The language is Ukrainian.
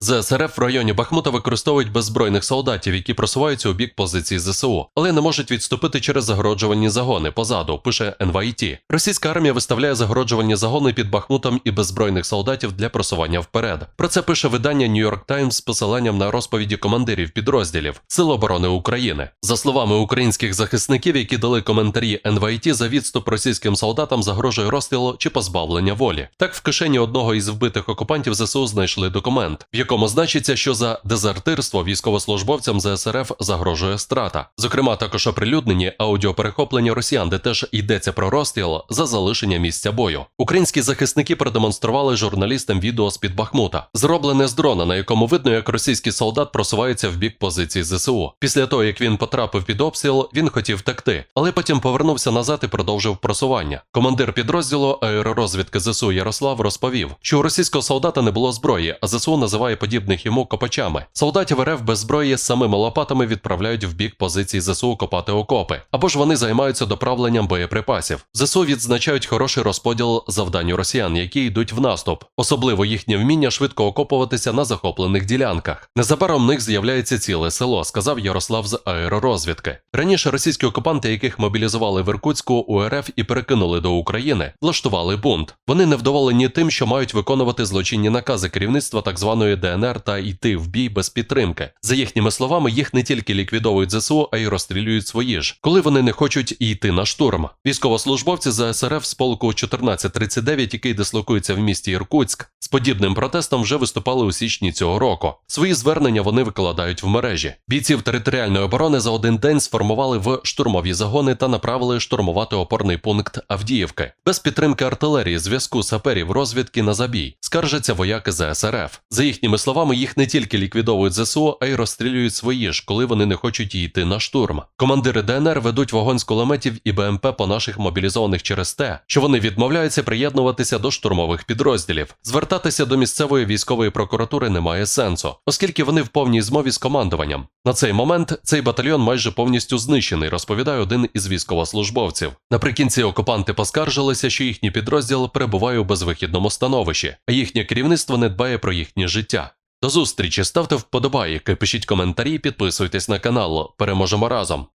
ЗСРФ в районі Бахмута використовують беззбройних солдатів, які просуваються у бік позицій ЗСУ, але не можуть відступити через загороджувальні загони позаду, пише НВІТ. Російська армія виставляє загороджувальні загони під Бахмутом і беззбройних солдатів для просування вперед. Про це пише видання New York Times з посиланням на розповіді командирів підрозділів Сил оборони України. За словами українських захисників, які дали коментарі НВІТ, за відступ російським солдатам загрожує розстрілу чи позбавлення волі. Так в кишені одного із вбитих окупантів ЗСУ знайшли документ, в якому значиться, що за дезертирство військовослужбовцям ЗСРФ загрожує страта. Зокрема, також оприлюднені аудіоперехоплення росіян, де теж йдеться про розстріл за залишення місця бою. Українські захисники продемонстрували журналістам відео з під Бахмута, зроблене з дрона, на якому видно, як російський солдат просувається в бік позицій ЗСУ. Після того, як він потрапив під обстріл, він хотів втекти, але потім повернувся назад і продовжив просування. Командир підрозділу аеророзвідки ЗСУ Ярослав розповів, що у російського солдата не було зброї, а ЗСУ називає подібних йому копачами. Солдатів РФ без зброї з самими лопатами відправляють в бік позицій ЗСУ копати окопи, або ж вони займаються доправленням боєприпасів. ЗСУ відзначають хороший розподіл завдань росіян, які йдуть в наступ, особливо їхнє вміння швидко окопуватися на захоплених ділянках. Незабаром в них з'являється ціле село, сказав Ярослав з аеророзвідки. Раніше російські окупанти, яких мобілізували в Іркутську у РФ і перекинули до України, влаштували бунт. Вони невдоволені тим, що мають виконувати злочинні накази керівництва так званої ДНР та йти в бій без підтримки. За їхніми словами, їх не тільки ліквідовують ЗСУ, а й розстрілюють свої ж, коли вони не хочуть йти на штурм. Військовослужбовці ЗСРФ з полку 1439, який дислокується в місті Іркутськ, з подібним протестом вже виступали у січні цього року. Свої звернення вони викладають в мережі. Бійців територіальної оборони за один день сформували в штурмові загони та направили штурмувати опорний пункт Авдіївки. Без підтримки артилерії, зв'язку саперів, розвідки на забій. Скаржаться вояки ЗСРФ. За їхніми словами, їх не тільки ліквідовують ЗСУ, а й розстрілюють свої ж, коли вони не хочуть йти на штурм. Командири ДНР ведуть вогонь з кулеметів і БМП по наших мобілізованих через те, що вони відмовляються приєднуватися до штурмових підрозділів. Звертатися до місцевої військової прокуратури немає сенсу, оскільки вони в повній змові з командуванням. На цей момент цей батальйон майже повністю знищений, розповідає один із військовослужбовців. Наприкінці окупанти поскаржилися, що їхній підрозділ перебуває у безвихідному становищі, а їхнє керівництво не дбає про їхнє життя. До зустрічі, ставте вподобайки, пишіть коментарі, підписуйтесь на канал. Переможемо разом.